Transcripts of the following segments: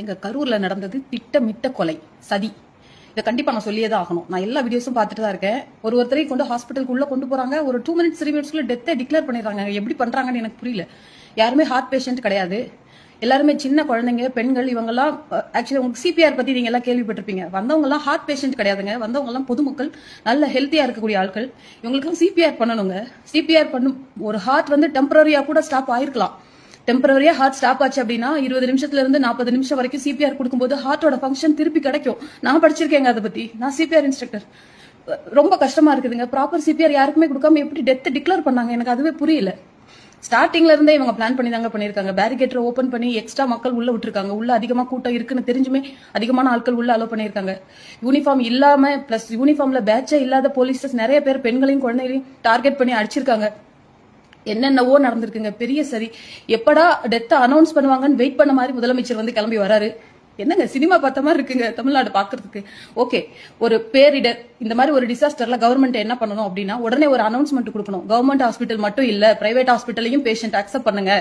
எங்க கரூர்ல நடந்தது திட்டமிட்ட கொலை சதி. இதை கண்டிப்பா நான் சொல்லியே தான் ஆகணும். நான் எல்லா வீடியோஸும் பார்த்துட்டு தான் இருக்கேன். ஒரு ஒருத்தரையும் கொண்டு ஹாஸ்பிட்டலுக்கு உள்ள கொண்டு போறாங்க. ஒரு டூ மினிட்ஸ் த்ரீ மினிட்ஸ்க்குள்ள டெத்தை டிக்ளேர் பண்ணிடுறாங்க. எப்படி பண்றாங்கன்னு எனக்கு புரியல. யாருமே ஹார்ட் பேஷண்ட் கிடையாது. எல்லாருமே சின்ன குழந்தைங்க பெண்கள் இவங்கெல்லாம் ஆக்சுவலி உங்களுக்கு சிபிஆர் பத்தி நீங்க எல்லாம் கேள்விப்பட்டிருப்பீங்க. வந்தவங்க எல்லாம் ஹார்ட் பேஷண்ட் கிடையாதுங்க. வந்தவங்க எல்லாம் பொதுமக்கள் நல்ல ஹெல்த்தியா இருக்கக்கூடிய ஆட்கள். இவங்களுக்கு சிபிஆர் பண்ணணுங்க. சிபிஆர் பண்ணும் ஒரு ஹார்ட் வந்து டெம்பரரியா கூட ஸ்டாப் ஆயிருக்கலாம். டெம்பரவரியா ஹார்ட் ஸ்டாப் ஆச்சு அப்படின்னா இருபது நிமிஷத்துல இருந்து நாற்பது நிமிஷம் வரைக்கும் சிபிஆர் கொடுக்கும்போது ஹார்ட்டோட ஃபங்க்ஷன் திருப்பி கிடைக்கும். நான் படிச்சிருக்கேங்க அதை பத்தி. நான் சிபிஆர் இன்ஸ்ட்ரக்டர் ரொம்ப கஷ்டமா இருக்குதுங்க. ப்ராப்பர் சிபிஆர் யாருக்குமே கொடுக்காம எப்படி டெத் டிக்ளேர் பண்ணாங்க? எனக்கு அதுவே புரியல. ஸ்டார்டிங்ல இருந்தே இவங்க பிளான் பண்ணி தாங்க பண்ணிருக்காங்க பேரிகேட்டர் ஓபன் பண்ணி எக்ஸ்ட்ரா மக்கள் உள்ள விட்டுருக்காங்க. உள்ள அதிகமா கூட்டம் இருக்குன்னு தெரிஞ்சுமே அதிகமான ஆட்கள் உள்ள அலோ பண்ணிருக்காங்க யூனிஃபார்ம் இல்லாம பிளஸ் யூனிஃபார்ம்ல பேட்சே இல்லாத போலீசஸ் நிறைய பேர் பெண்களையும் குழந்தைகளையும் டார்கெட் பண்ணி அடிச்சிருக்காங்க. என்னென்னவோ நடந்திருக்குங்க. பெரிய சரி எப்படா டெத்தை அனௌன்ஸ் பண்ணுவாங்கன்னு வெயிட் பண்ண மாதிரி முதலமைச்சர் வந்து கிளம்பி வராரு. என்னங்க சினிமா பார்த்த மாதிரி இருக்குங்க தமிழ்நாடு பாக்குறதுக்கு ஓகே ஒரு பேரிடர் இந்த மாதிரி ஒரு டிசாஸ்டர்ல கவர்மெண்ட் என்ன பண்ணணும் அப்படின்னா உடனே ஒரு அனௌன்ஸ்மெண்ட் கொடுக்கணும். கவர்மெண்ட் ஹாஸ்பிட்டல் மட்டும் இல்ல பிரைவேட் ஹாஸ்பிட்டலையும் பேஷண்ட் அக்செப்ட் பண்ணுங்க.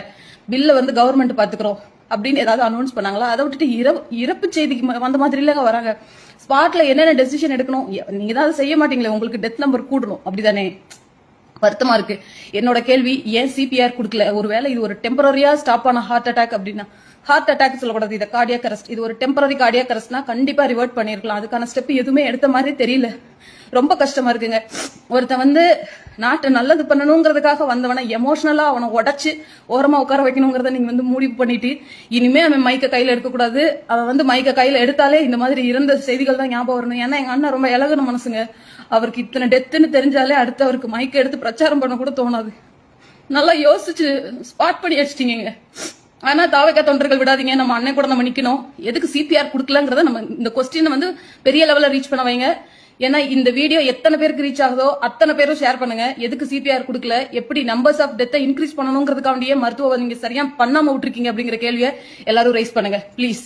பில்ல வந்து கவர்மெண்ட் பாத்துக்கிறோம் அப்படின்னு ஏதாவது அனௌன்ஸ் பண்ணாங்களா? அதை விட்டுட்டு இறப்பு இறப்பு செய்திக்கு வந்த மாதிரி இல்லைங்க வராங்க. ஸ்பாட்ல என்னென்ன டெசிஷன் எடுக்கணும்? நீங்க தான் செய்ய மாட்டீங்களே உங்களுக்கு டெத் நம்பர் கூடணும். அப்படிதானே? வருத்தமா இருக்கு. என்னோட கேள்வி ஏன் சிபிஆர் கொடுக்கல? ஒருவேளை இது ஒரு டெம்பரரியா ஸ்டாப் ஆன ஹார்ட் அட்டாக் அப்படின்னா ஹார்ட் அட்டாக் சொல்லக்கூடாது இது கார்டியாக் அரெஸ்ட் இது ஒரு டெம்பரரி கார்டியாக் அரெஸ்ட்னா கண்டிப்பா ரிவர்ட் பண்ணிருக்கலாம். அதுக்கான ஸ்டெப் எதுவுமே எடுத்த மாதிரி தெரியல. ரொம்ப கஷ்டமா இருக்குங்க. ஒருத்தன் வந்து நாட்டை நல்லது பண்ணணுங்கிறதுக்காக வந்தவனை எமோஷனலா அவனை உடச்சு ஓரமா உட்கார வைக்கணுங்கிறத நீங்க வந்து முடிவு பண்ணிட்டு இனிமே அவன் மைக்க கையில எடுக்கக்கூடாது. அவன் வந்து மைக்க கையில எடுத்தாலே இந்த மாதிரி இறந்த செய்திகள் தான் ஞாபகம் வரணும். ஏன்னா எங்க அண்ணன் ரொம்ப இலகுன மனசுங்க. அவருக்கு இத்தனை டெத்துன்னு தெரிஞ்சாலே அடுத்து அவருக்கு மைக்க எடுத்து பிரச்சாரம் பண்ண கூட தோணாது. நல்லா யோசிச்சு ஸ்பாட் பண்ணி அடிச்சிட்டீங்க ஆனா தாவக தொண்டர்கள் விடாதீங்க. நம்ம அண்ணன் கூட நம்ம நிக்கணும். எதுக்கு சிபிஆர் கொடுக்கலங்கிறத நம்ம இந்த கொஸ்டின் வந்து பெரிய லெவல்ல ரீச் பண்ண வைங்க. ஏன்னா இந்த வீடியோ எத்தனை பேருக்கு ரீச் ஆகுதோ அத்தனை பேரும் ஷேர் பண்ணுங்க. எதுக்கு சிபிஆர் கொடுக்கல? எப்படி நம்பர்ஸ் ஆஃப் டெத்தை இன்க்ரீஸ் பண்ணணுங்கிறதுக்காண்டியே மருத்துவ நீங்க சரியா பண்ணாம விட்டுருக்கீங்க அப்படிங்கிற கேள்வியை எல்லாரும் ரைஸ் பண்ணுங்க. ப்ளீஸ்